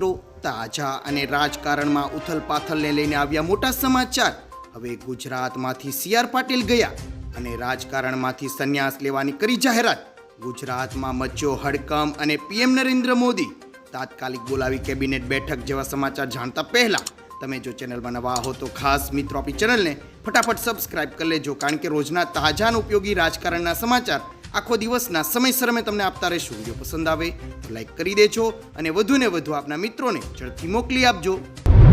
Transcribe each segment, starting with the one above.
મિત્રો, તાજા અને રાજકારણમાં ઉથલપાથલને લઈને આવ્યા મોટા સમાચાર. હવે ગુજરાતમાંથી સી આર પાટીલ ગયા અને રાજકારણમાંથી સંન્યાસ લેવાની કરી જાહેરાત. ગુજરાતમાં મચ્યો હડકમ અને પીએમ નરેન્દ્ર મોદી. તાત્કાલિક બોલાવી કેબિનેટ બેઠક જેવા સમાચાર જાણતા પહેલા તમે જો ચેનલમાં નવા હો તો ખાસ મિત્રો આપણી ચેનલને ફટાફટ સબસ્ક્રાઇબ કરી લેજો, કારણ કે રોજના તાજા ઉપયોગી રાજકારણના સમાચાર આખો દિવસના સમયસર અમે તમને આપતા રહીશું. વીડિયો પસંદ આવે તો લાઈક કરી દેજો અને વધુને વધુ આપના મિત્રોને ઝડપથી મોકલી આપજો.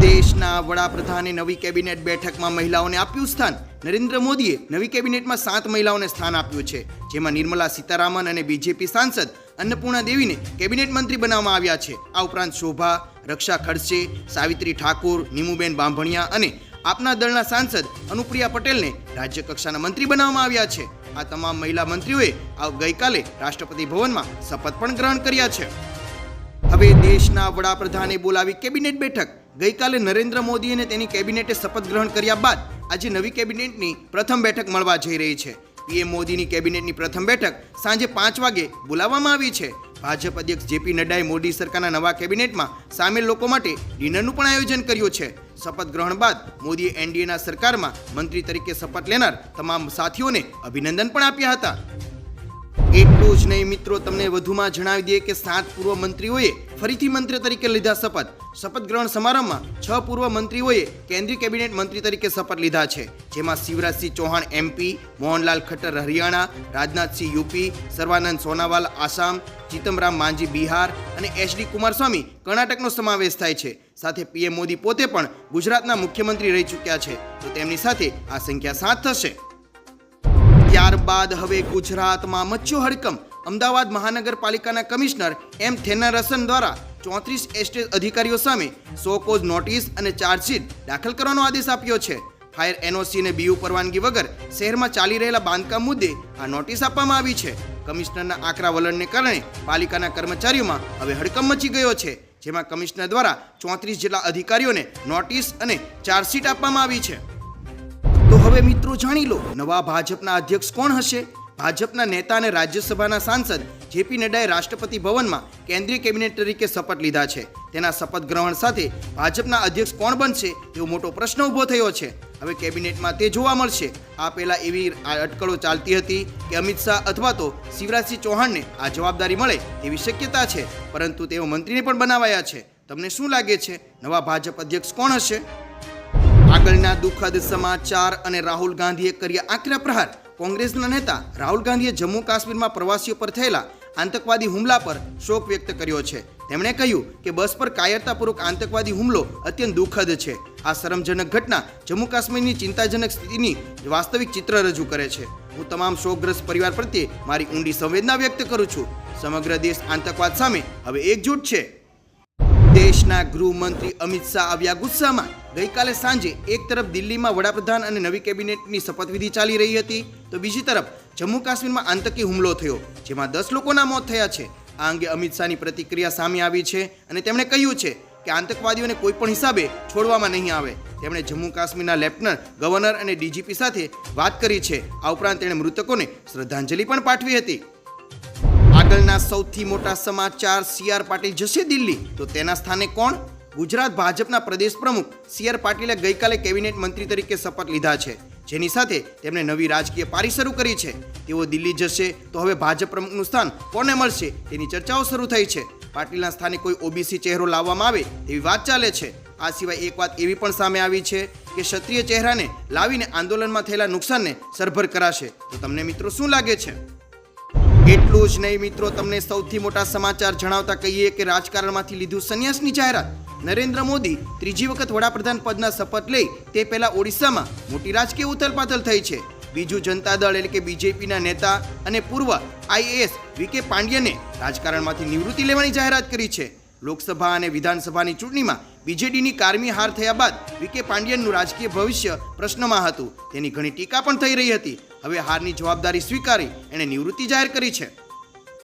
દેશના વડાપ્રધાને નવી કેબિનેટ બેઠકમાં મહિલાઓને આપ્યું સ્થાન. નરેન્દ્ર મોદીએ નવી કેબિનેટમાં સાત મહિલાઓને સ્થાન આપ્યું છે. જેમાં નિર્મલા સીતારામન અને બીજેપી સાંસદ અન્નપૂર્ણા દેવીને કેબિનેટ મંત્રી બનાવવામાં આવ્યા છે. આ ઉપરાંત શોભા, રક્ષા ખડસે સાવિત્રી ઠાકુર, નીમુબેન બાંભણિયા અને આપના દળના સાંસદ અનુપ્રિયા પટેલને રાજ્ય કક્ષાના મંત્રી બનાવવામાં આવ્યા છે. આ તમામ મહિલા મંત્રીઓએ આ ગઈકાલે રાષ્ટ્રપતિ ભવનમાં શપથ પણ ગ્રહણ કર્યા છે. હવે દેશના વડાપ્રધાને બોલાવી કેબિનેટ બેઠક. ગઈકાલે નરેન્દ્ર મોદી અને તેની કેબિનેટે શપથ ગ્રહણ કર્યા બાદ આજે નવી કેબિનેટની પ્રથમ બેઠક મળવા જઈ રહી છે. પીએમ મોદીની કેબિનેટની પ્રથમ બેઠક સાંજે પાંચ વાગે બોલાવવામાં આવી છે. ભાજપ અધ્યક્ષ જેપી નડ્ડાએ મોદી સરકારના નવા કેબિનેટમાં સામેલ લોકો માટે ડિનરનું પણ આયોજન કર્યું છે. શપથ ગ્રહણ બાદ મોદીએ એનડીએના સરકારમાં મંત્રી તરીકે શપથ લેનાર તમામ સાથીઓને અભિનંદન પણ આપ્યા હતા. એટલું જ નહીં મિત્રો, તમને વધુમાં જણાવી દઈએ કે સાત પૂર્વ મંત્રીઓએ ફરીથી મંત્રી તરીકે લીધા શપથ. શપથ ગ્રહણ સમારંભમાં છ પૂર્વ મંત્રીઓએ કેન્દ્રીય કેબિનેટ મંત્રી તરીકે શપથ લીધા છે. જેમાં શિવરાજસિંહ ચૌહાણ એમપી મોહનલાલ ખટ્ટર હરિયાણા, રાજનાથસિંહ યુપી, સર્વાનંદ સોનાવાલ આસામ ચિતમરામ માંઝી બિહાર અને એચડી કુમારસ્વામી કર્ણાટકનો સમાવેશ થાય છે. સાથે પીએમ મોદી પોતે પણ ગુજરાતના મુખ્યમંત્રી રહી ચૂક્યા છે. તો તેમની સાથે આ સંખ્યા સાત થશે. ત્યારબાદ હવે ગુજરાતમાં મચ્યો હડકમ. અમદાવાદ મહાનગરપાલિકાના કમિશનર એમ થેનારસન દ્વારા ચોત્રીસ એસ્ટેટ અધિકારીઓ સામે સો કોઝ નોટિસ અને ચાર્જશીટ દાખલ કરવાનો આદેશ આપ્યો છે. ફાયર એનઓસી અને બીયુ પરવાનગી વગર શહેરમાં ચાલી રહેલા બાંધકામ મુદ્દે આ નોટિસ આપવામાં આવી છે. કમિશનરના આકરા વલણને કારણે પાલિકાના કર્મચારીઓમાં હવે હડકમ મચી ગયો છે, જેમાં કમિશનર દ્વારા ચોત્રીસ જેટલા અધિકારીઓને નોટિસ અને ચાર્જશીટ આપવામાં આવી છે. તો હવે મિત્રો જાણી લો, નવા ભાજપના અધ્યક્ષ કોણ હશે? ભાજપના નેતા અને રાજ્યસભાના સાંસદ જેપી નડ્ડાએ રાષ્ટ્રપતિ ભવનમાં કેન્દ્રીય કેબિનેટ તરીકે શપથ લીધા છે. તેના શપથ ગ્રહણ સાથે ભાજપના અધ્યક્ષ કોણ બનશે એવો મોટો પ્રશ્ન ઊભો થયો છે. હવે કેબિનેટમાં તે જોવા મળશે. આ પહેલાં એવી અટકળો ચાલતી હતી કે અમિત શાહ અથવા તો શિવરાજસિંહ ચૌહાણને આ જવાબદારી મળે એવી શક્યતા છે. પરંતુ તેઓ મંત્રીને પણ બનાવાયા છે. તમને શું લાગે છે? નવા ભાજપ અધ્યક્ષ કોણ હશે? આગળના દુઃખદ સમાચાર અને રાહુલ ગાંધીએ કર્યા આકરા પ્રહાર. કોંગ્રેસના નેતા રાહુલ ગાંધીએ જમ્મુ કાશ્મીરમાં પ્રવાસીઓ પર થયેલા આતંકવાદી હુમલા પર શોક વ્યક્ત કર્યો છે. તેમણે કહ્યું કે બસ પર કાયરતાપૂર્વક આતંકવાદી હુમલો અત્યંત દુઃખદ છે. આ શરમજનક ઘટના જમ્મુ કાશ્મીરની ચિંતાજનક સ્થિતિની વાસ્તવિક ચિત્ર રજૂ કરે છે. હું તમામ શોકગ્રસ્ત પરિવાર પ્રત્યે મારી ઊંડી સંવેદના વ્યક્ત કરું છું. સમગ્ર દેશ આતંકવાદ સામે હવે એકજૂટ છે. દેશના ગૃહમંત્રી અમિત શાહ આવ્યા ગુસ્સામાં. ગઈકાલે સાંજે એક તરફ દિલ્હીમાં વડાપ્રધાન અને નવી કેબિનેટની શપથવિધિ ચાલી રહી હતી, તો બીજી તરફ જમ્મુ કાશ્મીરમાં આતંકી હુમલો થયો, જેમાં દસ લોકોના મોત થયા છે. આ અંગે અમિત શાહની પ્રતિક્રિયા સામે આવી છે અને તેમણે કહ્યું છે કે આતંકવાદીઓને કોઈ પણ હિસાબે છોડવામાં નહીં આવે. તેમણે જમ્મુ કાશ્મીરના લેફ્ટનન્ટ, ગવર્નર અને ડીજીપી સાથે વાત કરી છે. આ ઉપરાંત તેણે મૃતકોને શ્રદ્ધાંજલિ પણ પાઠવી હતી. આગળના સૌથી મોટા સમાચાર, સી આર પાટીલ જશે દિલ્હી, તો તેના સ્થાને કોણ? ગુજરાત ભાજપના પ્રદેશ પ્રમુખ સી આર પાટીલે ગઈકાલે કેબિનેટ મંત્રી તરીકે શપથ લીધા છે. જેની સાથે તેમણે નવી રાજકીય પારી શરૂ કરી છે. તેઓ દિલ્હી જશે તો હવે ભાજપ પ્રમુખનું સ્થાન કોને મળશે તેની ચર્ચાઓ શરૂ થઈ છે. પાટીલના સ્થાને કોઈ ઓબીસી ચહેરો લાવવામાં આવે તેવી વાત ચાલે છે. આ સિવાય એક વાત એવી પણ સામે આવી છે કે ક્ષત્રિય ચહેરાને લાવીને આંદોલનમાં થયેલા નુકસાનને સરભર કરાશે. તો તમને મિત્રો શું લાગે છે? એટલું જ નહીં મિત્રો, તમને સૌથી મોટા સમાચાર જણાવતા કહીએ કે રાજકારણમાંથી લીધું સંન્યાસની જાહેરાત. નરેન્દ્ર મોદી ત્રીજી વખત વડાપ્રધાન પદના શપથ લઈ તે પહેલા ઓડિશામાં મોટી રાજકીય ઉથલપાથલ થઈ છે. બીજું જનતા દળ એટલે કે બીજેપીના નેતા અને પૂર્વ આઈએએસ વીકે પાંડ્યને રાજકારણમાંથી નિવૃત્તિ લેવાની જાહેરાત કરી છે. લોકસભા અને વિધાનસભાની ચૂંટણીમાં બીજેડીની કારમી હાર થયા બાદ વીકે પાંડ્યનનું રાજકીય ભવિષ્ય પ્રશ્નમાં હતું. તેની ઘણી ટીકા પણ થઈ રહી હતી. હવે હારની જવાબદારી સ્વીકારી એણે નિવૃત્તિ જાહેર કરી છે.